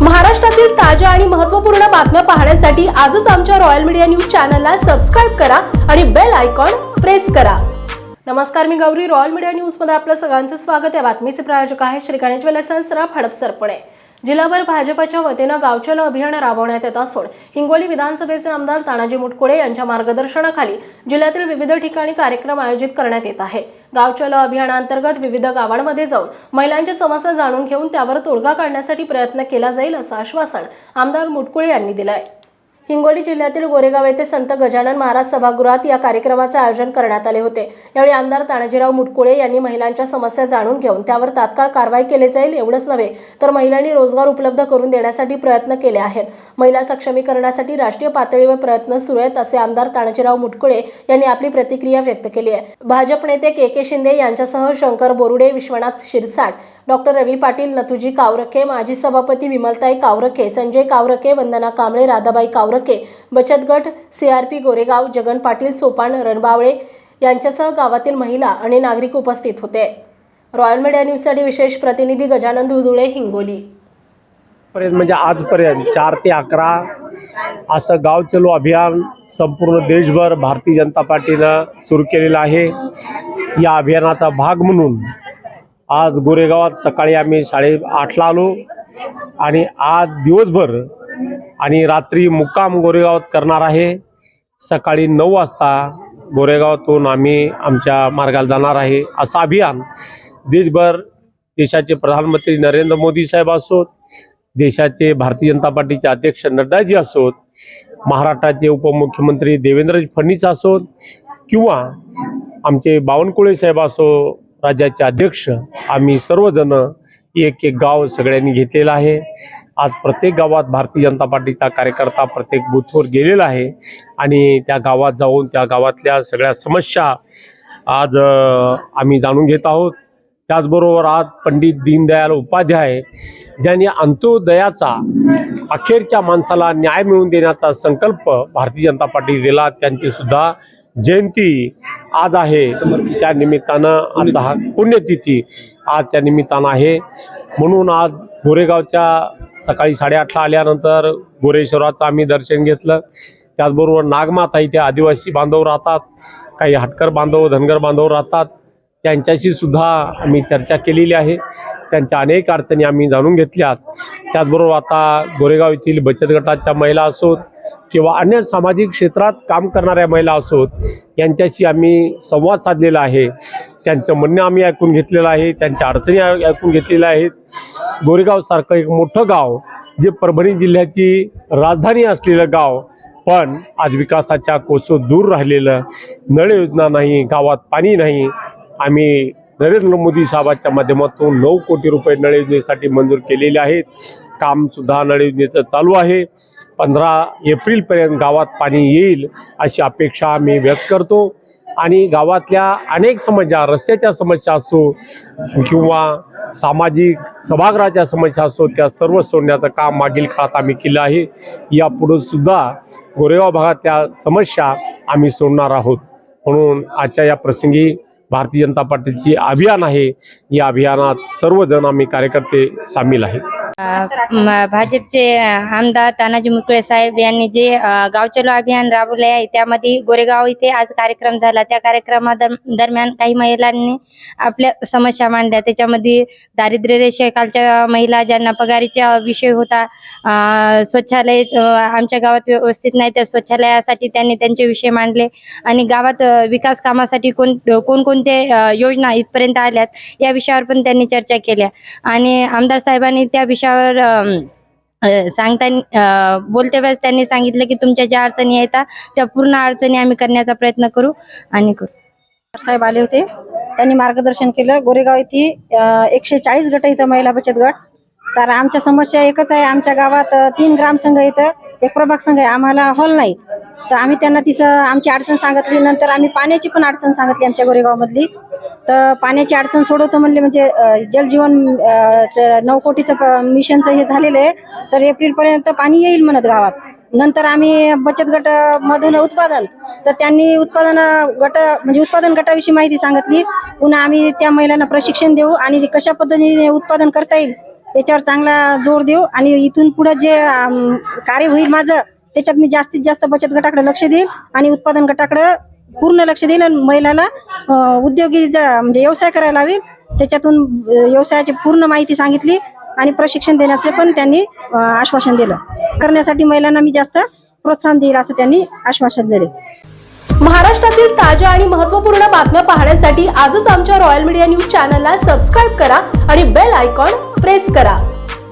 महाराष्ट्रातील ताज्या आणि महत्त्वपूर्ण बातम्या पाहण्यासाठी आजच आमच्या रॉयल मीडिया न्यूज चॅनलला सबस्क्राईब करा आणि बेल आयकॉन प्रेस करा. नमस्कार मी गौरी. रॉयल मीडिया न्यूजमध्ये आपलं सगळ्यांचं स्वागत. आहे बातमीचे प्रायोजक आहे श्री गणेश सराफ हडप सरपणे जिल्हाभर भाजपच्या वतीनं गावचलो अभियान राबवण्यात येत असून हिंगोली विधानसभेचे आमदार तानाजी मुटकुळे यांच्या मार्गदर्शनाखाली जिल्ह्यातील विविध ठिकाणी कार्यक्रम आयोजित करण्यात येत आहे. गावचलो अभियानांतर्गत विविध गावांमध्ये जाऊन महिलांच्या समस्या जाणून घेऊन त्यावर तोडगा काढण्यासाठी प्रयत्न केला जाईल असं आश्वासन आमदार मुटकुळे यांनी दिलं आहे हिंगोली जिल्ह्यातील गोरेगाव येथे संत गजानन महाराज सभागृहात या कार्यक्रमाचे आयोजन करण्यात आले होते. यावेळी आमदार तानाजीराव मुटकुळे यांनी महिलांच्या समस्या जाणून घेऊन त्यावर तात्काळ कारवाई केली जाईल एवढंच नव्हे तर महिलांनी रोजगार उपलब्ध करून देण्यासाठी प्रयत्न केले आहेत. महिला सक्षमीकरणासाठी राष्ट्रीय पातळीवर प्रयत्न सुरू आहेत असे आमदार तानाजीराव मुटकुळे यांनी आपली प्रतिक्रिया व्यक्त केली आहे. भाजप नेते के. के. शिंदे यांच्यासह शंकर बोरुडे विश्वनाथ शिरसाट डॉक्टर रवी पाटील नथुजी कावरके माजी सभापती विमलताई कावरके संजय कावरके वंदना कांबळे राधाबाई कावरके बचत गट सीआरपी गोरेगाव जगन पाटील सोपान रणबावळे यांच्यासह गावातील महिला आणि नागरिक उपस्थित होते. रॉयल मीडिया न्यूजसाठी विशेष प्रतिनिधी गजानन धुधुळे हिंगोली. पर्यंत म्हणजे आजपर्यंत चार ते अकरा असं गाव चलो अभियान संपूर्ण देशभर भारतीय जनता पार्टीनं सुरू केलेलं आहे. या अभियानाचा भाग म्हणून आज गोरेगावात सकाळी आम्ही साडे आठला आलो आणि आज दिवसभर आणि रात्री मुक्काम गोरेगावात करणार आहे. सकाळी नऊ वाजता गोरेगावातून आम्ही आमच्या मार्गाला जाणार आहे. असं अभियान देशभर देशाचे प्रधानमंत्री नरेंद्र मोदी साहेब असोत देशाचे भारतीय जनता पार्टीचे अध्यक्ष नड्डाजी असोत महाराष्ट्राचे उपमुख्यमंत्री देवेंद्र फडणवीस असोत किंवा आमचे बावनकुळे साहेब असो राज्याचे अध्यक्ष आम्ही सर्वजण एक एक गाव सगळ्यांनी घेतलेलं आहे. आज प्रत्येक गावात भारतीय जनता पार्टीचा कार्यकर्ता प्रत्येक बूथवर गेलेला आहे. आणि त्या गावात जाऊन त्या गावातल्या सगळ्या समस्या आज आम्ही जाणून घेत आहोत. त्याचबरोबर आज पंडित दीनदयाल उपाध्याय ज्यांनी अंत्योदयाचा अखेरच्या माणसाला न्याय मिळवून देण्याचा संकल्प भारतीय जनता पार्टी दिला त्यांची सुद्धा जयंती आज आहे. त्या निमित्तानं आता हा पुण्यतिथी आज त्या निमित्तानं आहे. म्हणून आज गोरेगावच्या सकाळी साडेआठला आल्यानंतर गोरेश्वराचं आम्ही दर्शन घेतलं. त्याचबरोबर नागमाता इथे आदिवासी बांधव राहतात काही हटकर बांधव धनगर बांधव राहतात. त्यांच्याशी सुद्धा आम्ही चर्चा केलेली आहे. त्यांच्या अनेक अडचणी आम्ही जाणून घेतल्यात. त्याचबरोबर आता गोरेगाव येथील बचत गटाच्या महिला असोत किंवा अन्य सामाजिक क्षेत्रात काम करणाऱ्या महिला असोत यांच्याशी आम्ही संवाद साधलेला आहे. त्यांचं म्हणणं आम्ही ऐकून घेतलेलं आहे त्यांच्या अडचणी ऐकून घेतलेल्या आहेत. गोरेगावसारखं एक मोठं गाव जे परभणी जिल्ह्याची राजधानी असलेलं गाव पण आज विकासाच्या कोसो दूर राहिलेलं. नळ योजना नाही गावात पाणी नाही. आम्ही नरेंद्र मोदी साहेबांच्या माध्यमातून नऊ कोटी रुपये नळ योजनेसाठी मंजूर केलेले आहेत. कामसुद्धा नळ योजनेचं चालू आहे. पंधरा एप्रिलपर्यंत गावात पाणी येईल अशी अपेक्षा आम्ही व्यक्त करतो. आणि गावातल्या अनेक समस्या रस्त्याच्या समस्या असो किंवा सामाजिक सभागृहाच्या समस्या असो त्या सर्व सोडण्याचं काम मागील काळात आम्ही केलं आहे. यापुढे सुद्धा गोरेगाव भागातल्या समस्या आम्ही सोडणार आहोत. म्हणून आजच्या या प्रसंगी भारतीय जनता पार्टीची अभियान आहे. या अभियानात सर्वजण आम्ही कार्यकर्ते सामील आहेत. भाजपचे आमदार तानाजी मुटकुळे साहेब यांनी जे गाव चलो अभियान राबवले आहे त्यामध्ये गोरेगाव इथे आज कार्यक्रम झाला. त्या कार्यक्रमा दर- दरम्यान काही महिलांनी आपल्या समस्या मांडल्या. त्याच्यामध्ये दारिद्र्य रेषेखालच्या महिला ज्यांना पगारीचा विषय होता स्वच्छालय आमच्या गावात व्यवस्थित नाही तर स्वच्छालयासाठी त्यांनी त्यांचे विषय मांडले. आणि गावात विकास कामासाठी कोण कोणकोणते अ, योजना इथपर्यंत आल्यात या विषयावर पण त्यांनी चर्चा केल्या. आणि आमदार साहेबांनी त्या विषयावर त्याच्यावर सांगताना बोलते वेळेस त्यांनी सांगितलं की तुमच्या ज्या अडचणी येतात त्या पूर्ण अडचणी आम्ही करण्याचा प्रयत्न करू आणि करू. साहेब आले होते. त्यांनी मार्गदर्शन केलं. गोरेगाव येथे एकशे चाळीस गट इथं महिला बचत गट. तर आमच्या समस्या एकच आहे. आमच्या गावात तीन ग्रामसंघ इथं एक प्रभाग संघ आहे. आम्हाला हॉल नाही. तर आम्ही त्यांना तिचं आमची अडचण सांगितली. नंतर आम्ही पाण्याची पण अडचण सांगितली आमच्या गोरेगावमधली. तर पाण्याची अडचण सोडवतो म्हणले म्हणजे जलजीवन नऊ कोटीचं प- मिशनचं हे झालेलं आहे. तर एप्रिलपर्यंत पाणी येईल म्हणत गावात. नंतर आम्ही बचत गट मधून उत्पादन. तर त्यांनी उत्पादन गट म्हणजे उत्पादन गटाविषयी माहिती सांगितली. पुन्हा आम्ही त्या महिलांना प्रशिक्षण देऊ आणि कशा पद्धतीने उत्पादन करता येईल त्याच्यावर चांगला जोर देऊ. आणि इथून पुढे जे कार्य होईल माझं त्याच्यात मी जास्तीत जास्त बचत गटाकडे लक्ष देईल आणि उत्पादन गटाकडे पूर्ण लक्ष देईल आणि महिलाला उद्योगीचा उद्योगी म्हणजे व्यवसाय करायला लावेल त्याच्यातून व्यवसायाची पूर्ण माहिती सांगितली आणि प्रशिक्षण देण्याचे पण त्यांनी आश्वासन दिलं. करण्यासाठी महिलांना मी जास्त प्रोत्साहन देईल असं त्यांनी आश्वासन दिले. महाराष्ट्रातील ताज्या आणि महत्त्वपूर्ण बातम्या पाहण्यासाठी आजच आमच्या रॉयल मीडिया न्यूज चॅनलला सबस्क्राईब करा आणि बेल आयकॉन प्रेस करा.